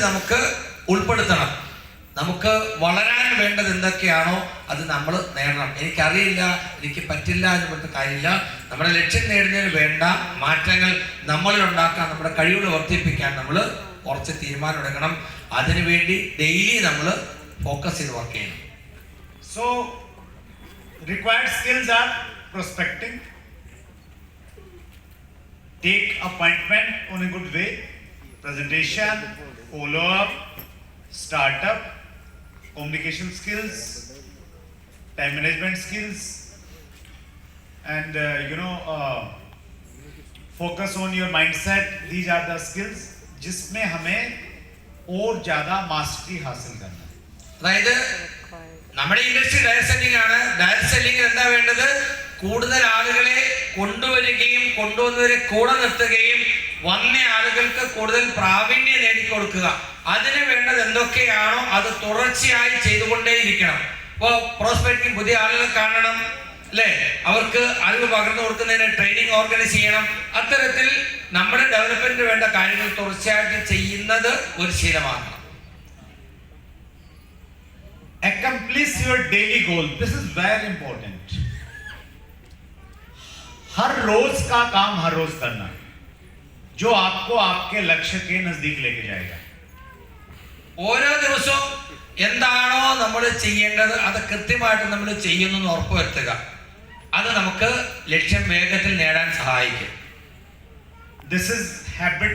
നമുക്ക് ഉൾപ്പെടുത്തണം. നമുക്ക് വളരാൻ വേണ്ടത് എന്തൊക്കെയാണോ അത് നമ്മൾ നേടണം. എനിക്കറിയില്ല എനിക്ക് പറ്റില്ല എന്ന് പറഞ്ഞ കാര്യമില്ല. നമ്മുടെ ലക്ഷ്യം നേടുന്നതിന് വേണ്ട മാറ്റങ്ങൾ നമ്മളിൽ ഉണ്ടാക്കാൻ നമ്മുടെ കഴിവുകൾ വർദ്ധിപ്പിക്കാൻ നമ്മൾ കുറച്ച് തീരുമാനം എടുക്കണം. അതിനുവേണ്ടി ഡെയിലി നമ്മൾ ഫോക്കസ് ചെയ്ത് വർക്ക് ചെയ്യണം. So required skills are prospecting take അപ്പോയിൻമെന്റ് on a good way, presentation, follow up, startup, communication skills, time management skills, and uh, you know, uh, focus on your mindset. These are the skills जिसमें हमें और ज़्यादा mastery हासिल करना है അതായത് നമ്മുടെ industry direct selling ആണ് ഡയറക്ട് സെല്ലിംഗ് എന്താ വേണ്ടത് കൂടുതൽ ആളുകളെ കൊണ്ടുവരികയും കൊണ്ടുവന്നവരെ കൂടെ നിർത്തുകയും വന്ന ആളുകൾക്ക് കൂടുതൽ പ്രാവീണ്യം നേടിക്കൊടുക്കുക അതിന് വേണ്ടത് എന്തൊക്കെയാണോ അത് തുടർച്ചയായി ചെയ്തുകൊണ്ടേയിരിക്കണം ഇപ്പോൾ പ്രോസ്പെക്റ്റിംഗ് പുതിയ ആളുകൾ കാണണം അല്ലേ അവർക്ക് അറിവ് പകർന്നു കൊടുക്കുന്നതിന് ട്രെയിനിങ് ഓർഗനൈസ് ചെയ്യണം അത്തരത്തിൽ നമ്മുടെ ഡെവലപ്മെന്റിന് വേണ്ട കാര്യങ്ങൾ തുടർച്ചയായിട്ട് ചെയ്യുന്നത് ഒരു ശീലമാക്കണം accomplish your daily goal this is very important हर रोज का काम हर रोज करना जो आपको आपके लक्ष्य के नजदीक लेके जाएगा ഓരോ ദിവസവും എന്താണോ നമ്മൾ ചെയ്യേണ്ടത് അത് കൃത്യമായിട്ട് നമ്മൾ ചെയ്യുന്നു എന്ന് ഉറപ്പുവരുത്തുക അത് നമുക്ക് ലക്ഷ്യം വേഗത്തിൽ നേടാൻ സഹായിക്കും this is habit